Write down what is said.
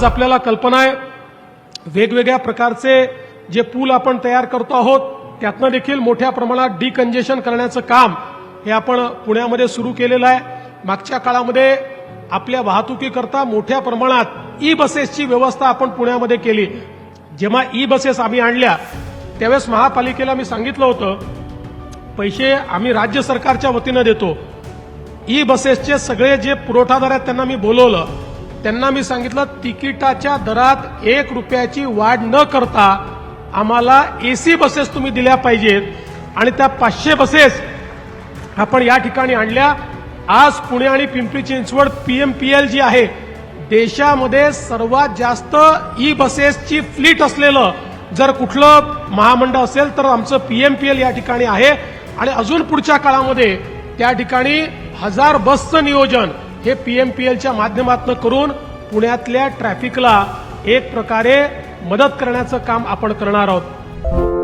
आज आपल्याला कल्पना आहे वेगवेगळ्या प्रकारचे जे पूल आपण तयार करतो आहोत त्यातनं देखील मोठ्या प्रमाणात डिकंजेशन करण्याचं काम हे आपण पुण्यामध्ये सुरू केलेलं आहे. मागच्या काळामध्ये आपल्या वाहतुकीकरता मोठ्या प्रमाणात ई बसेसची व्यवस्था आपण पुण्यामध्ये केली. जेव्हा ई बसेस आम्ही आणल्या त्यावेळेस महापालिकेला मी सांगितलं होतं पैसे आम्ही राज्य सरकारच्या वतीनं देतो. ई बसेसचे सगळे जे पुरवठादार आहेत त्यांना मी बोलवलं. त्यांना मी सांगितलं तिकिटाच्या दरात एक रुपयाची वाढ न करता आम्हाला एसी बसेस तुम्ही दिल्या पाहिजेत. आणि त्या पाचशे बसेस आपण या ठिकाणी आणल्या. आज पुणे आणि पिंपरी चिंचवड पीएमपीएल जी आहे देशामध्ये सर्वात जास्त ई बसेसची फ्लीट असलेलं जर कुठलं महामंडळ असेल तर आमचं पीएमपीएल या ठिकाणी आहे. आणि अजून पुढच्या काळामध्ये त्या ठिकाणी हजार बसचं नियोजन हे पी एम पी एलच्या माध्यमातून करून पुण्यातल्या ट्रॅफिकला एक प्रकारे मदत करण्याचं काम आपण करणार आहोत.